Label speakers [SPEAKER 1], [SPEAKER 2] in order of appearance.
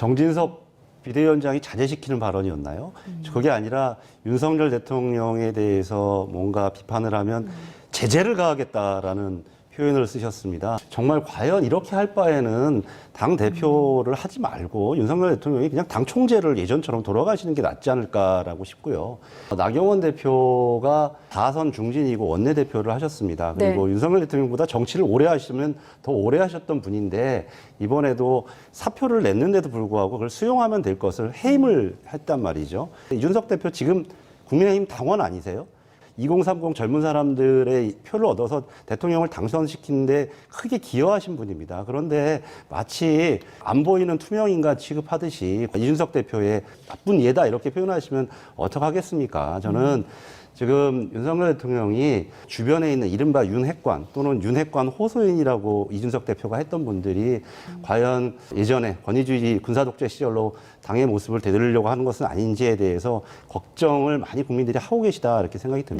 [SPEAKER 1] 정진석 비대위원장이 자제시키는 발언이었나요? 그게 아니라 윤석열 대통령에 대해서 뭔가 비판을 하면 제재를 가하겠다라는 표현을 쓰셨습니다. 정말 과연 이렇게 할 바에는 당 대표를 하지 말고 윤석열 대통령이 그냥 당 총재를 예전처럼 돌아가시는 게 낫지 않을까라고 싶고요. 나경원 대표가 다선 중진이고 원내 대표를 하셨습니다. 그리고 윤석열 대통령보다 정치를 오래 하시면 더 오래 하셨던 분인데 이번에도 사표를 냈는데도 불구하고 그걸 수용하면 될 것을 해임을 했단 말이죠. 이준석 대표 지금 국민의힘 당원 아니세요? 2030 젊은 사람들의 표를 얻어서 대통령을 당선시키는데 크게 기여하신 분입니다. 그런데 마치 안 보이는 투명인간 취급하듯이 이준석 대표의 나쁜 예다 이렇게 표현하시면 어떡하겠습니까? 저는 지금 윤석열 대통령이 주변에 있는 이른바 윤핵관 또는 윤핵관 호소인이라고 이준석 대표가 했던 분들이 과연 예전에 권위주의 군사독재 시절로 당의 모습을 되돌리려고 하는 것은 아닌지에 대해서 걱정을 많이 국민들이 하고 계시다 이렇게 생각이 듭니다.